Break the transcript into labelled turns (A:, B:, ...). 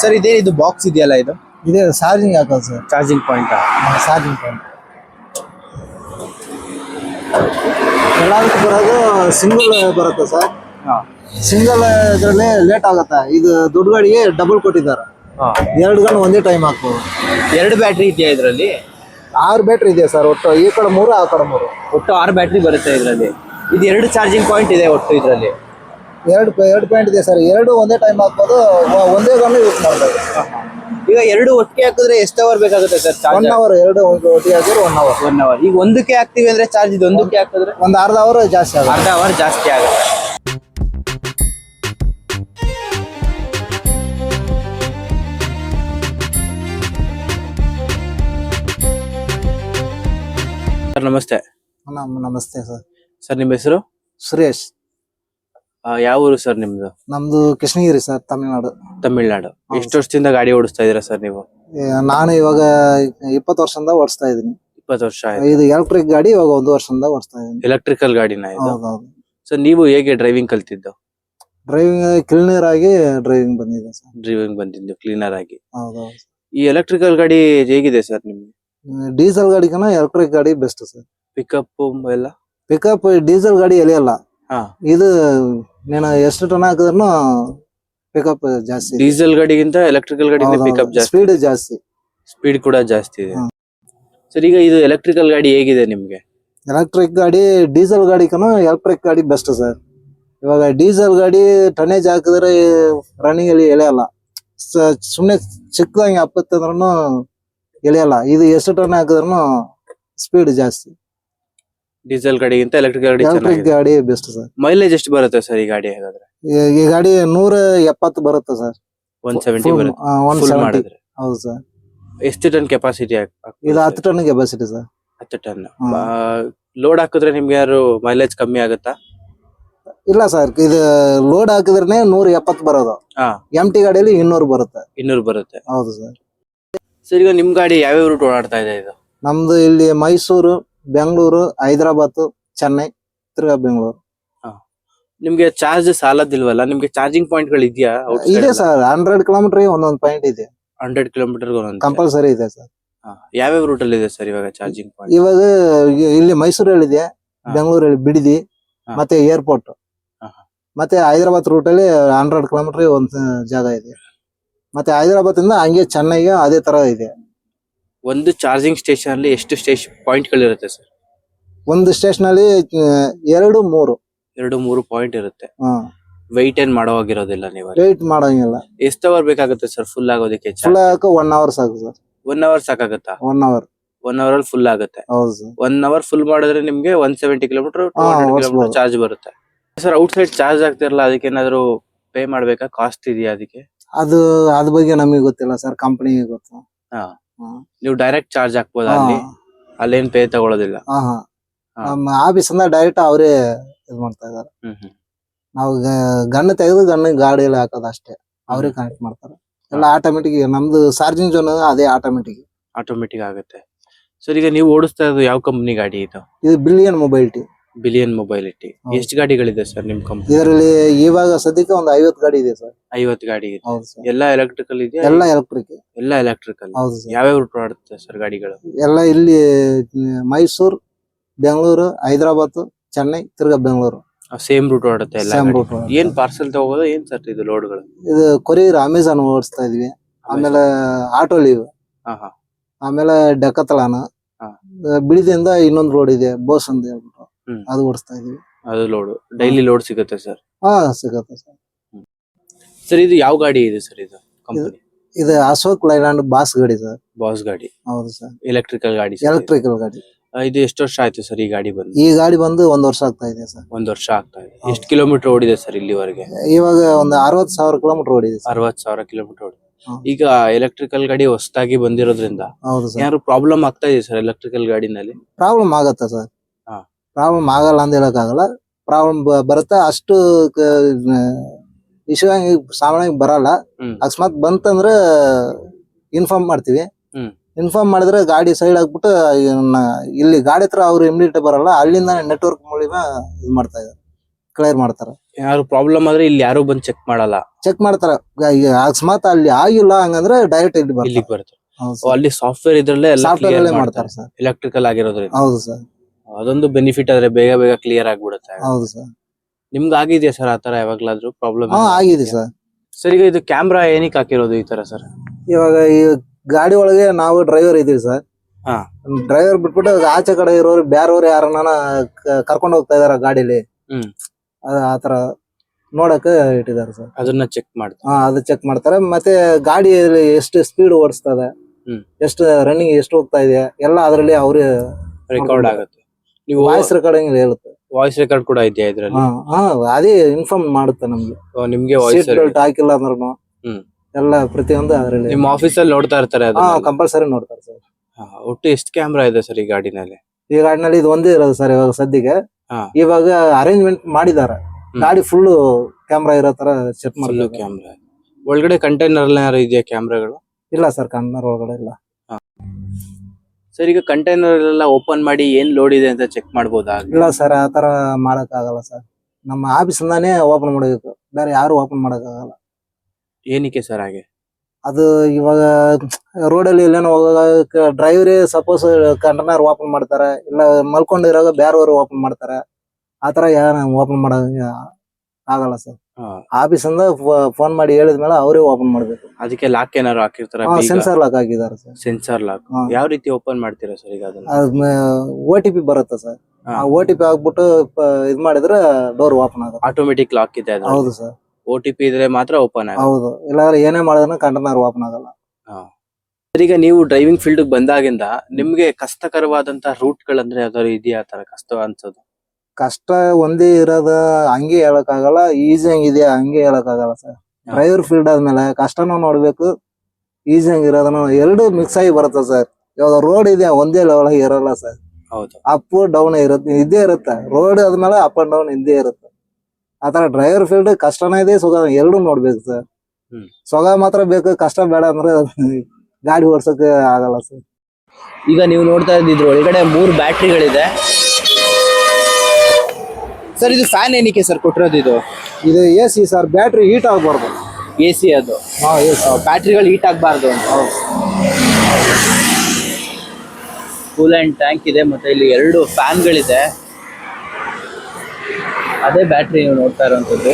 A: Sir ಇದೇ ಇದು box ಇದೆಯಲ್ಲ ಇದು?
B: ಇದೆ ಚಾರ್ಜಿಂಗ್ ಹಾಕೋದು sir
A: charging point
B: charging point ಎಲ್ಲದಕ್ಕೂ ಬರೋದು ಸಿಂಗಲ್ ಬರುತ್ತೆ ಸರ್ ಸಿಂಗಲ್ ಇದರಲ್ಲಿ ಲೇಟ್ ಆಗುತ್ತೆ. ಇದು ದೊಡ್ಡ ಗಾಡಿಗೆ ಡಬಲ್ ಕೊಟ್ಟಿದ್ದಾರೆ ಎರಡು ಗಂಟೆ ಒಂದೇ ಟೈಮ್ ಹಾಕ್ಬೋದು.
A: ಎರಡು ಬ್ಯಾಟ್ರಿ ಇದೆಯಾ ಇದರಲ್ಲಿ?
B: ಆರು ಬ್ಯಾಟ್ರಿ ಇದೆ ಸರ್ ಒಟ್ಟು. ಈ ಕಡೆ ಮೂರು ಆ ಕಡೆ ಮೂರು.
A: ಒಟ್ಟು ಆರು ಬ್ಯಾಟ್ರಿ ಬರುತ್ತೆ ಇದರಲ್ಲಿ. ಇದು ಎರಡು ಚಾರ್ಜಿಂಗ್ ಪಾಯಿಂಟ್ ಇದೆ ಒಟ್ಟು ಇದರಲ್ಲಿ.
B: ಎರಡು ಎರಡು ಪಾಯಿಂಟ್ ಇದೆ ಸರ್. ಎರಡು ಒಂದೇ ಟೈಮ್ ಹಾಕ್ಬೋದು. ಒಂದೇ ಗನ್ ಯೂಸ್ ಮಾಡ್ಬೋದು.
A: ಈಗ ಎರಡು ಒಟ್ಟಿಗೆ ಹಾಕಿದ್ರೆ ಎಷ್ಟು ಅವರ್ ಬೇಕಾಗುತ್ತೆ ಸರ್
B: ಒನ್
A: ಚಾರ್ಜ್
B: ಅವರ್ ಎರಡು ಒಟ್ಟಿಗೆ ಹಾಕಿದ್ರೆ ಒನ್ ಅವರ್
A: ಒನ್ ಅವರ್ ಈಗ ಒಂದಕ್ಕೆ ಹಾಕ್ತಿವಿ ಅಂದ್ರೆ ಚಾರ್ಜ್ ಇದು ಒಂದಕ್ಕೆ ಹಾಕಿದ್ರೆ?
B: ಒಂದು ಅರ್ಧ ಅವರ್ ಜಾಸ್ತಿ ಆಗುತ್ತೆ.
A: ಅರ್ಧ ಅವರ್ ಜಾಸ್ತಿ ಆಗುತ್ತೆ. ಸರ್ ನಮಸ್ತೆ.
B: ನಮ್- ನಮಸ್ತೆ ಸರ್.
A: ಸರ್ ನಿಮ್ಮ ಹೆಸರು?
B: ಸುರೇಶ್.
A: ಯಾವ ಊರು ಸರ್ ನಿಮ್ದು?
B: ನಮ್ದು ಕೃಷ್ಣಗಿರಿ ಸರ್ ತಮಿಳ್ನಾಡು.
A: ತಮಿಳ್ನಾಡು. ಎಷ್ಟು ವರ್ಷದಿಂದ ಗಾಡಿ ಓಡಿಸ್ತಾ ಇದೀರಾ ಸರ್ ನೀವು?
B: ಏ, ನಾನು ಇವಾಗ ಇಪ್ಪತ್ತು ವರ್ಷದಿಂದ ಓಡಿಸ್ತಾ ಇದ್ದೀನಿ.
A: ಇಪ್ಪತ್ತು ವರ್ಷ ಆಯ್ತು.
B: ಇದು ಎಲೆಕ್ಟ್ರಿಕ್ ಗಾಡಿ ಇವಾಗ ಒಂದು ವರ್ಷದಿಂದ ಓಡಿಸ್ತಾ ಇದ್ದೀನಿ.
A: ಎಲೆಕ್ಟ್ರಿಕಲ್ ಗಾಡಿನ ಇದು?
B: ಹೌದೌದು
A: ಸರ್ ನೀವು ಹೇಗೆ ಡ್ರೈವಿಂಗ್ ಕಲ್ತಿದ್ದು?
B: ಡ್ರೈವಿಂಗ್ ಕ್ಲೀನರ್ ಆಗಿ ಡ್ರೈವಿಂಗ್ ಬಂದಿದೆ ಸರ್.
A: ಡ್ರೈವಿಂಗ್ ಬಂದಿದ್ದು ಕ್ಲೀನರ್ ಆಗಿ.
B: ಹೌದೌದು
A: ಈ ಎಲೆಕ್ಟ್ರಿಕಲ್ ಗಾಡಿ ಹೇಗಿದೆ ಸರ್ ನಿಮ್ಗೆ?
B: ಡೀಸೆಲ್ ಗಾಡಿಗಿನ ಎಲೆಕ್ಟ್ರಿಕ್ ಗಾಡಿ ಬೆಸ್ಟ್ ಸರ್.
A: ಪಿಕಪ್ ಎಲ್ಲ?
B: ಪಿಕಪ್ ಡೀಸೆಲ್ ಗಾಡಿ ಎಲೆಯಲ್ಲ.
A: ಹಾ.
B: ಇದು ನೀನು ಎಷ್ಟು ಟನ್ ಹಾಕಿದ್ರು ಪಿಕಪ್ ಜಾಸ್ತಿ.
A: ಡೀಸೆಲ್ ಗಾಡಿಗಿಂತ ಎಲೆಕ್ಟ್ರಿಕಲ್ ಗಾಡಿ ಪಿಕಪ್ ಜಾಸ್ತಿ.
B: ಸ್ಪೀಡ್ ಜಾಸ್ತಿ.
A: ಸ್ಪೀಡ್ ಕೂಡ ಜಾಸ್ತಿ ಇದೆ.
B: ಸರಿ
A: ಸರ್ ಈಗ ಇದು ಎಲೆಕ್ಟ್ರಿಕಲ್ ಗಾಡಿ ಹೇಗಿದೆ ನಿಮ್ಗೆ?
B: ಎಲೆಕ್ಟ್ರಿಕ್ ಗಾಡಿ ಡೀಸೆಲ್ ಗಾಡಿಕನು ಎಲೆಕ್ಟ್ರಿಕ್ ಗಾಡಿ ಬೆಸ್ಟ್ ಸರ್. ಇವಾಗ ಡೀಸೆಲ್ ಗಾಡಿ ಟನೇಜ್ ಹಾಕಿದ್ರೆ ರನ್ನಿಂಗ್ ಅಲ್ಲಿ ಎಳೆಯಲ್ಲ. ಸುಮ್ಮನೆ ಸುಮ್ನೆ ಚಿಕ್ಕದಾಗಿ ಹಪ್ಪತ್ತಂದ್ರೂ ಎಳೆಯಲ್ಲ. ಇದು ಎಷ್ಟು ಟನ್ ಹಾಕಿದ್ರು ಸ್ಪೀಡ್ ಜಾಸ್ತಿ.
A: ಡೀಸೆಲ್ ಗಾಡಿಗಿಂತ ಎಲೆಕ್ಟ್ರಿಕ್ ಗಾಡಿ
B: ಎಲೆಕ್ಟ್ರಿಕ್
A: ಚೆನ್ನಾಗಿದೆ.
B: ಗಾಡಿ ಬೆಸ್ಟ್ ಸರ್.
A: ಮೈಲೇಜ್ ಎಷ್ಟು ಬರುತ್ತೆ ಸರ್ ಈ ಗಾಡಿ ಹಾಗಾದ್ರೆ?
B: ಈ ಗಾಡಿ ನೂರ ಎಪ್ಪತ್ತು ಬರುತ್ತೆ ಸರ್.
A: ಒನ್ ಸೆವೆಂಟಿ ಬರುತ್ತೆ. ಫುಲ್
B: ಸೆವೆಂಟಿ
A: ಮಾಡಿದ್ರೆ.
B: ಹೌದು ಸರ್.
A: ಎಷ್ಟು ಟನ್ ಕೆಪಾಸಿಟಿ
B: ಇದು ಹತ್ತು ಟನ್ ಕೆಪಾಸಿಟಿ ಸರ್.
A: ಹತ್ತು ಟನ್
B: ಹ್ಮ್.
A: ಲೋಡ್ ಹಾಕಿದ್ರೆ ನಿಮ್ಗೆ ಯಾರು ಮೈಲೇಜ್ ಕಮ್ಮಿ ಆಗುತ್ತಾ?
B: ಇಲ್ಲ ಸರ್ ಇದು ಲೋಡ್ ಹಾಕಿದ್ರೆ ನೂರ ಎಪ್ಪತ್ತು ಬರೋದು.
A: ಹಾ.
B: ಎಂ ಟಿ ಗಾಡಿಯಲ್ಲಿ ಇನ್ನೂರು ಬರುತ್ತೆ.
A: ಇನ್ನೂರು ಬರುತ್ತೆ.
B: ಹೌದು ಸರ್.
A: ಸರ್ ಈಗ ನಿಮ್ ಗಾಡಿ ಯಾವ್ಯಾವ ರೂಟ್ ಓಡಾಡ್ತಾ ಇದೆ ಇದು?
B: ನಮ್ದು ಇಲ್ಲಿ ಮೈಸೂರು ಬೆಂಗಳೂರು ಹೈದರಾಬಾದ್ ಚೆನ್ನೈ ತಿರ್ಗಾ ಬೆಂಗಳೂರು.
A: ನಿಮ್ಗೆ ಚಾರ್ಜ್ ಸಾಲದಿಲ್ವಲ್ಲ ನಿಮ್ಗೆ ಚಾರ್ಜಿಂಗ್ ಪಾಯಿಂಟ್ಗಳು ಇದೆಯಾ
B: ಇದೆ ಸರ್ ಹಂಡ್ರೆಡ್ ಕಿಲೋಮೀಟರ್ ಒಂದೊಂದು ಪಾಯಿಂಟ್ ಇದೆ.
A: ಹಂಡ್ರೆಡ್ ಕಿಲೋಮೀಟರ್
B: ಕಂಪಲ್ಸರಿ ಇದೆ ಸರ್
A: ಯಾವ್ಯಾವ ರೂಟ್ ಅಲ್ಲಿ ಇದೆ ಸರ್ ಇವಾಗ ಚಾರ್ಜಿಂಗ್ ಪಾಯಿಂಟ್
B: ಇವಾಗ ಇಲ್ಲಿ ಮೈಸೂರಲ್ಲಿ ಇದೆ. ಬೆಂಗಳೂರಲ್ಲಿ ಬಿಡಿದಿ ಮತ್ತೆ ಏರ್ಪೋರ್ಟ್ ಮತ್ತೆ ಹೈದರಾಬಾದ್ ರೂಟ್ ಅಲ್ಲಿ ಹಂಡ್ರೆಡ್ ಕಿಲೋಮೀಟರ್ ಒಂದ್ ಜಾಗ ಇದೆ. ಮತ್ತೆ ಹೈದರಾಬಾದ್ ಇಂದ ಹಂಗೆ ಚೆನ್ನೈಗೆ ಅದೇ ತರ ಇದೆ.
A: ಒಂದು ಚಾರ್ಜಿಂಗ್ ಸ್ಟೇಷನ್ ಅಲ್ಲಿ ಎಷ್ಟು ಸ್ಟೇಷನ್ ಪಾಯಿಂಟ್ ಗಳಿರುತ್ತೆ ಸರ್?
B: ಒಂದು ಸ್ಟೇಷನ್ ಅಲ್ಲಿ ಆ, ಎರಡು ಮೂರು.
A: ಎರಡು ಮೂರು ಪಾಯಿಂಟ್ ಇರುತ್ತೆ. ವೆಯ್ಟ್ ಏನ್ ಮಾಡೋವಾಗಿರೋದಿಲ್ಲ ನೀವು
B: ವೇಟ್ ಮಾಡೋಂಗಿಲ್ಲ.
A: ಎಷ್ಟು ಅವರ್ ಬೇಕಾಗುತ್ತೆ ಸರ್ ಫುಲ್ ಆಗೋದಕ್ಕೆ
B: ಫುಲ್ ಹಾಕ ಒನ್ ಅವರ್ ಸಾಕು ಸರ್.
A: ಒನ್ ಅವರ್ ಸಾಕಾಗುತ್ತಾ?
B: ಒನ್ ಅವರ್
A: ಒನ್ ಅವರ್ ಅಲ್ಲಿ ಫುಲ್ ಆಗುತ್ತೆ.
B: ಹೌದು ಸರ್.
A: ಒನ್ ಅವರ್ ಫುಲ್ ಮಾಡಿದ್ರೆ ನಿಮ್ಗೆ ಒನ್ ಸೆವೆಂಟಿ ಕಿಲೋಮೀಟರ್ ಟೂ
B: ಹಾ,
A: ಹಂಡ್ರೆಡ್ ಕಿಲೋಮೀಟರ್
B: ಓಡಿಸ್ಬೋದು.
A: ಚಾರ್ಜ್ ಬರುತ್ತೆ. ಸರ್ ಔಟ್ ಸೈಡ್ ಚಾರ್ಜ್ ಆಗ್ತಿರಲ್ಲ ಅದಕ್ಕೆ ಏನಾದ್ರು ಪೇ ಮಾಡ್ಬೇಕಾ? ಕಾಸ್ಟ್ ಇದೆಯಾ ಅದಕ್ಕೆ?
B: ಅದು ಅದ್ ಬಗ್ಗೆ ನಮಗೆ ಗೊತ್ತಿಲ್ಲ ಸರ್ ಕಂಪನಿಗೆ ಗೊತ್ತು.
A: ಹಾ. ನೀವು ಡೈರೆಕ್ಟ್ ಚಾರ್ಜ್ ಹಾಕ್ಬೋದು. ಅಲ್ಲಿ. ಅಲ್ಲೇನ್ ಪೇ ತಗೊಳ್ಳೋದಿಲ್ಲ.
B: ನಮ್ಮ ಆಫೀಸ್ ಅಂದ್ರೆ ಡೈರೆಕ್ಟ್ ಅವರೇ ಇದು ಮಾಡ್ತಾ ಇದಾರೆ. ನಾವು ಗನ್ ತೆಗೆದು ಗನ್ ಗಾಡಿಯಲ್ಲಿ ಹಾಕೋದು ಅಷ್ಟೇ. ಅವರೇ ಕನೆಕ್ಟ್ ಮಾಡ್ತಾರೆ. ಎಲ್ಲ ಆಟೋಮೆಟಿಕ್ ನಮ್ದು ಚಾರ್ಜಿಂಗ್ ಜೋನ್ ಅದೇ ಆಟೋಮೆಟಿಕ್
A: ಆಟೋಮೆಟಿಕ್ ಆಗುತ್ತೆ. ಸರ್ ಈಗ ನೀವು ಓಡಿಸ್ತಾ ಇರೋದು ಯಾವ ಕಂಪನಿ ಗಾಡಿ ಇದು?
B: ಇದು ಬಿಲಿಯನ್ ಮೊಬೈಲಿಟಿ
A: ಬಿಲಿಯನ್ ಮೊಬೈಲಿಟಿ. ಎಷ್ಟು ಗಾಡಿಗಳಿದೆ ಸರ್ ನಿಮ್ ಕಂಪನಿ?
B: ಇದರಲ್ಲಿ ಇವಾಗ ಸದ್ಯಕ್ಕೆ ಒಂದು ಐವತ್ತು ಗಾಡಿ ಇದೆ ಸರ್.
A: ಐವತ್ತು ಗಾಡಿ ಇದೆ.
B: ಹೌದು ಸರ್.
A: ಎಲ್ಲ ಎಲೆಕ್ಟ್ರಿಕಲ್ ಇದೆ
B: ಎಲ್ಲ ಎಲೆಕ್ಟ್ರಿಕ್
A: ಎಲ್ಲ ಎಲೆಕ್ಟ್ರಿಕಲ್
B: ಹೌದು ಸರ್.
A: ಯಾವ್ಯಾವ ರೂಟ್ ಆಡುತ್ತೆ ಸರ್ ಗಾಡಿಗಳು?
B: ಎಲ್ಲ ಇಲ್ಲಿ ಮೈಸೂರು ಬೆಂಗಳೂರು ಹೈದರಾಬಾದ್ ಚೆನ್ನೈ ತಿರ್ಗಾ ಬೆಂಗಳೂರು.
A: ಸೇಮ್ ರೂಟ್ ಓಡುತ್ತೆ ಎಲ್ಲ ಗಾಡಿ. ಏನ್ ಪಾರ್ಸೆಲ್ ತಗೋಬೋದು ಏನ್ ಸರ್ ಇದು ಲೋಡ್ಗಳು
B: ಇದು ಕೊರಿಯರ್ ಅಮೆಝಾನ್ ಓಡಿಸ್ತಾ ಇದೀವಿ. ಆಮೇಲೆ ಆಟೋ ಲೀವ್.
A: ಹಾ ಹಾ
B: ಆಮೇಲೆ ಡೆಕತಲಾನ
A: ಹಾ.
B: ಬಿಳಿದಿಂದ ಇನ್ನೊಂದು ರೋಡ್ ಇದೆ ಬೋಸ್ ಅಂತ ಹೇಳ್ಬಿಟ್ಟು. ಅದು ಓಡಿಸ್ತಾ ಇದೀವಿ
A: ಅದು ಲೋಡ್ ಡೈಲಿ ಲೋಡ್ ಸಿಗುತ್ತೆ ಸರ್
B: ಹಾ ಸಿಗತ್ತೆ ಸರ್
A: ಸರ್ ಇದು ಯಾವ ಗಾಡಿ ಇದೆ ಸರ್ ಇದು ಕಂಪನಿ
B: ಇದು ಅಶೋಕ್ ಲೈಲ್ಯಾಂಡ್ ಬಾಸ್ ಗಾಡಿ ಸರ್
A: ಬಾಸ್ ಗಾಡಿ.
B: ಹೌದು ಸರ್
A: ಎಲೆಕ್ಟ್ರಿಕಲ್ ಗಾಡಿ sir ಇದು.
B: ಎಲೆಕ್ಟ್ರಿಕಲ್ ಗಾಡಿ.
A: ಆ, ಇದು ಎಷ್ಟು ವರ್ಷ ಆಯ್ತು ಸರ್ ಈ ಗಾಡಿ ಬಂದು?
B: ಈ ಗಾಡಿ ಬಂದು ಒಂದ್ ವರ್ಷ ಆಗ್ತಾ ಇದೆ ಸರ್
A: ಒಂದ್ ವರ್ಷ ಆಗ್ತಾ ಇದೆ. ಎಷ್ಟು ಕಿಲೋಮೀಟರ್ ಓಡಿದೆ ಸರ್ ಇಲ್ಲಿವರೆಗೆ?
B: ಇವಾಗ ಒಂದು ಅರವತ್ ಸಾವಿರ ಕಿಲೋಮೀಟರ್ ಓಡಿದೆ ಸರ್
A: ಅರವತ್ ಸಾವಿರ ಕಿಲೋಮೀಟರ್ ಓಡಿದೆ. ಈಗ ಎಲೆಕ್ಟ್ರಿಕಲ್ ಗಾಡಿ ಹೊಸದಾಗಿ ಬಂದಿರೋದ್ರಿಂದ
B: ಹೌದು ಸರ್
A: ಏನಾದ್ರು ಪ್ರಾಬ್ಲಮ್ ಆಗ್ತಾ ಇದೆ ಸರ್ ಎಲೆಕ್ಟ್ರಿಕಲ್ ಗಾಡಿನಲ್ಲಿ?
B: ಪ್ರಾಬ್ಲಮ್ ಆಗತ್ತೆ ಸರ್. ಪ್ರಾಬ್ಲಮ್ ಆಗಲ್ಲ ಅಂತ ಹೇಳಕ್ ಆಗಲ್ಲ. ಪ್ರಾಬ್ಲಮ್ ಬರುತ್ತೆ. ಅಷ್ಟು ವಿಷಯ ಸಾಮಾನ್ಯವಾಗಿ ಬರಲ್ಲ. ಅಕಸ್ಮಾತ್ ಬಂತಂದ್ರೆ ಇನ್ಫಾರ್ಮ್ ಮಾಡ್ತೀವಿ. ಇನ್ಫಾರ್ಮ್ ಮಾಡಿದ್ರೆ ಗಾಡಿ ಸೈಡ್ ಹಾಕ್ಬಿಟ್ಟು ಇಲ್ಲಿ ಗಾಡಿ ಹತ್ರ ಅವ್ರು ಇಮಿಡಿಯೇಟ್ ಬರಲ್ಲ. ಅಲ್ಲಿಂದ ನೆಟ್ವರ್ಕ್ ಮೂಲಕ ಇದು ಮಾಡ್ತಾ ಇದಾರೆ ಕ್ಲಿಯರ್ ಮಾಡ್ತಾರೆ.
A: ಯಾರು ಪ್ರಾಬ್ಲಮ್ ಆದ್ರೆ ಇಲ್ಲಿ ಯಾರು ಬಂದು ಚೆಕ್ ಮಾಡಲ್ಲ.
B: ಚೆಕ್ ಮಾಡ್ತಾರೆ. ಅಕಸ್ಮಾತ್ ಅಲ್ಲಿ ಆಗಿಲ್ಲ ಹಂಗಂದ್ರೆ ಡೈರೆಕ್ಟ್ ಇಲ್ಲಿ ಬರ್ತಾರೆ.
A: ಬರುತ್ತೆ ಅಲ್ಲಿ ಸಾಫ್ಟ್ವೇರ್ ಇದ್ರಲ್ಲೇ ಎಲ್ಲ
B: ಸಾಫ್ಟ್ವೇರ್
A: ಮಾಡ್ತಾರೆ.
B: ಸರ್.
A: ಎಲೆಕ್ಟ್ರಿಕಲ್ ಆಗಿರೋದ್ರಿಂದ.
B: ಹೌದು ಸರ್.
A: ಅದೊಂದು ಬೆನಿಫಿಟ್ ಆದ್ರೆ ಬೇಗ ಬೇಗ ಕ್ಲಿಯರ್ ಆಗ್ಬಿಡುತ್ತೆ.
B: ಹೌದು ಸರ್
A: ನಿಮ್ಗೆ ಆಗಿದೆಯಾ ಸರ್ ಆ ತರ ಯಾವಾಗ್ಲಾದ್ರೂ ಪ್ರಾಬ್ಲಮ್
B: ಹಾ ಆಗಿದೆ ಸರ್
A: ಸರ್ ಈಗ ಇದು ಕ್ಯಾಮ್ರಾ ಏನಕ್ಕೆ ಹಾಕಿರೋದು ಈ ತರ ಸರ್
B: ಇವಾಗ ಈ ಗಾಡಿ ಒಳಗೆ ನಾವು ಡ್ರೈವರ್ ಇದೀವಿ ಸರ್
A: ಹಾ.
B: ಡ್ರೈವರ್ ಬಿಟ್ಬಿಟ್ಟು ಆಚೆ ಕಡೆ ಇರೋರು ಬೇರೆಯವ್ರು ಯಾರನ್ನ ಕರ್ಕೊಂಡು ಹೋಗ್ತಾ ಇದಾರ ಗಾಡಿಲಿ.
A: ಹ್ಮ್.
B: ಅದ್ ಆತರ ನೋಡಕ್ ಇಟ್ಟಿದ್ದಾರೆ ಸರ್
A: ಅದನ್ನ ಚೆಕ್ ಮಾಡ್ತಾರೆ
B: ಹಾ ಅದು ಚೆಕ್ ಮಾಡ್ತಾರೆ. ಮತ್ತೆ ಗಾಡಿ ಎಷ್ಟು ಸ್ಪೀಡ್ ಓಡಿಸ್ತದೆ
A: ಹ್ಮ್.
B: ಎಷ್ಟು ರನ್ನಿಂಗ್ ಎಷ್ಟು ಹೋಗ್ತಾ ಇದೆ ಎಲ್ಲ ಅದರಲ್ಲಿ ಅವ್ರಿಗೆ
A: ರೆಕಾರ್ಡ್ ಆಗುತ್ತೆ. ನೀವು
B: ವಾಯ್ಸ್ ರೆಕಾರ್ಡಿಂಗ್ ಹೇಳುತ್ತೆ.
A: ವಾಯ್ಸ್ ರೆಕಾರ್ಡ್ ಕೂಡ ಇದೆಯಾ ಇದ್ರಲ್ಲಿ?
B: ಹಾ ಹಾ ಅದೇ ಇನ್ಫಾರ್ಮ್ ಮಾಡುತ್ತೆ ನಮ್ಗೆ.
A: ಓ, ನಿಮ್ಗೆ ವಾಯ್ಸ್
B: ರೆಕಾರ್ಡ್ ಬೆಲ್ಟ್ ಹಾಕಿಲ್ಲ ಅಂದ್ರೂ
A: ಹ್ಮ್.
B: ಎಲ್ಲ ಪ್ರತಿಯೊಂದು ಅದರಲ್ಲಿ
A: ನಿಮ್ಮ ಆಫೀಸ್ ಅಲ್ಲಿ ನೋಡ್ತಾ ಇರ್ತಾರೆ
B: ಹಾ
A: ಅದನ್ನ
B: ಕಂಪಲ್ಸರಿ ನೋಡ್ತಾರೆ ಸರ್.
A: ಹಾ, ಒಟ್ಟು ಎಷ್ಟು ಕ್ಯಾಮ್ರಾ ಇದೆ ಸರ್ ಈ ಗಾಡಿನಲ್ಲಿ?
B: ಈ ಗಾಡಿನಲ್ಲಿ ಇದು ಒಂದೇ ಇರೋದು ಸರ್ ಇವಾಗ ಸದ್ಯಕ್ಕೆ.
A: ಹಾ.
B: ಇವಾಗ ಅರೇಂಜ್ಮೆಂಟ್ ಮಾಡಿದ್ದಾರೆ. ಗಾಡಿ ಫುಲ್ ಕ್ಯಾಮ್ರಾ ಇರೋ ತರ ಸೆಟ್
A: ಫುಲ್
B: ಮಾಡಿ
A: ಕ್ಯಾಮ್ರಾ ಒಳಗಡೆ ಕಂಟೈನರ್ ಇದೆಯಾ ಕ್ಯಾಮ್ರಾಗಳು
B: ಇಲ್ಲ ಸರ್ ಕಂಟೈನರ್ ಒಳಗಡೆ ಇಲ್ಲ.
A: ಸರ್ ಈಗ ಕಂಟೈನರ್ ಎಲ್ಲ ಓಪನ್ ಮಾಡಿ ಏನ್ ಲೋಡ್ ಇದೆ ಅಂತ ಚೆಕ್ ಮಾಡಬಹುದಾ
B: ಇಲ್ಲ ಸರ್ ಆ ತರ ಮಾಡಕ್ ಆಗಲ್ಲ ಸರ್. ನಮ್ಮ ಆಫೀಸ್ ಇಂದಾನೇ ಓಪನ್ ಮಾಡಬೇಕು. ಬೇರೆ ಯಾರು ಓಪನ್ ಮಾಡಕ್ ಆಗಲ್ಲ
A: ಏನಕ್ಕೆ ಸರ್ ಹಾಗೆ?
B: ಅದು ಇವಾಗ ರೋಡಲ್ಲಿ ಎಲ್ಲೇನೋ ಹೋಗಾಗ ಡ್ರೈವರೇ ಸಪೋಸ್ ಕಂಟೈನರ್ ಓಪನ್ ಮಾಡ್ತಾರೆ ಇಲ್ಲ ಮಲ್ಕೊಂಡಿರೋ ಬೇರೆಯವರು ಓಪನ್ ಮಾಡ್ತಾರೆ. ಆ ತರ ಯಾರು ಓಪನ್ ಮಾಡ ಆಗಲ್ಲ ಸರ್. ಆಫೀಸ್ ಇಂದ ಫೋನ್ ಮಾಡಿ ಹೇಳಿದ್ಮೇಲೆ ಅವರೇ ಓಪನ್ ಮಾಡ್ಬೇಕು.
A: ಅದಕ್ಕೆ ಲಾಕ್ ಏನಾದ್ರು ಹಾಕಿರ್ತಾರೆ?
B: ಸೆನ್ಸರ್ ಲಾಕ್ ಹಾಕಿದ್ದಾರೆ ಸರ್.
A: ಸೆನ್ಸರ್ ಲಾಕ್ ಯಾವ ರೀತಿ ಓಪನ್ ಮಾಡ್ತೀರಾ ಸರ್ ಈಗ ಅದನ್ನ?
B: ಓ ಟಿ ಪಿ ಬರುತ್ತೆ ಸರ್. ಓ ಟಿ ಪಿ ಹಾಕ್ಬಿಟ್ಟು ಇದ್ ಮಾಡಿದ್ರೆ ಡೋರ್ ಓಪನ್ ಆಗುತ್ತೆ.
A: ಆಟೋಮೆಟಿಕ್ ಲಾಕ್ ಇದೆ
B: ಹೌದು ಸರ್.
A: ಓ ಟಿ ಪಿ ಇದ್ರೆ ಮಾತ್ರ ಓಪನ್ ಆಗುತ್ತೆ.
B: ಹೌದು. ಇಲ್ಲಾಂದ್ರೆ ಏನೇ ಮಾಡಿದ್ರು ಕಂಟೈನರ್ ಓಪನ್ ಆಗಲ್ಲ.
A: ಸರ್, ಈಗ ನೀವು ಡ್ರೈವಿಂಗ್ ಫೀಲ್ಡ್ ಬಂದಾಗಿಂದ ನಿಮ್ಗೆ ಕಷ್ಟಕರವಾದಂತಹ ರೂಟ್ ಗಳಂದ್ರೆ ಯಾವ್ದಾದ್ರು ಇದೆಯಾ ತರ ಕಷ್ಟ ಅನ್ಸೋದು.
B: ಕಷ್ಟ ಒಂದೇ ಇರೋದ ಹಂಗೆ ಹೇಳಕ್ಕಾಗಲ್ಲ ಈಸಿ ಹಂಗಿದೆ ಹಂಗೆ ಹೇಳಕ್ಕಾಗಲ್ಲ ಸರ್ ಡ್ರೈವರ್ ಫೀಲ್ಡ್ ಆದ್ಮೇಲೆ ಕಷ್ಟನೂ ನೋಡ್ಬೇಕು ಈಸಿ ಹಂಗ್ ಇರೋದನ್ನ ಎರಡು ಮಿಕ್ಸ್ ಆಗಿ ಬರುತ್ತೆ ಸರ್ ಇವಾಗ ರೋಡ್ ಇದೆ ಒಂದೇ ಲೆವೆಲ್ ಇರಲ್ಲ ಸರ್
A: ಹೌದು.
B: ಅಪ್ ಡೌನ್ ಇರುತ್ತೆ ಇದ್ದೇ ಇರುತ್ತೆ. ರೋಡ್ ಆದ್ಮೇಲೆ ಅಪ್ ಅಂಡ್ ಡೌನ್ ಇದ್ದೇ ಇರುತ್ತೆ. ಆತರ ಡ್ರೈವರ್ ಫೀಲ್ಡ್ ಕಷ್ಟನೇ ಇದೆ ಸುಖ ಎರಡು ನೋಡ್ಬೇಕು ಸರ್ ಸೊಗ ಮಾತ್ರ ಬೇಕು ಕಷ್ಟ ಬೇಡ ಅಂದ್ರೆ ಗಾಡಿ ಓಡ್ಸಕ್ ಆಗಲ್ಲ ಸರ್
A: ಈಗ ನೀವು ನೋಡ್ತಾ ಇದ್ದಿದ್ರು ಒಳಗಡೆ ಮೂರು ಬ್ಯಾಟ್ರಿಗಳಿದೆ ಸರ್ ಇದು ಫ್ಯಾನ್ ಏನಕ್ಕೆ ಸರ್ ಕೊಟ್ಟಿರೋದು ಇದು?
B: ಇದು A C sir battery heat ಆಗಬಾರ್ದು.
A: ಎ ಸಿ ಅದು.
B: ಹಾ
A: ಬ್ಯಾಟ್ರಿಗಳು ಹೀಟ್ ಆಗಬಾರ್ದು ಅಂತ. ಕೂಲ್ ಅಂಡ್ ಟ್ಯಾಂಕ್ ಇದೆ ಮತ್ತೆ ಇಲ್ಲಿ ಎರಡು ಫ್ಯಾನ್ಗಳಿದೆ ಅದೇ ಬ್ಯಾಟ್ರಿ ನೀವು ನೋಡ್ತಾ ಇರುವಂತದ್ದು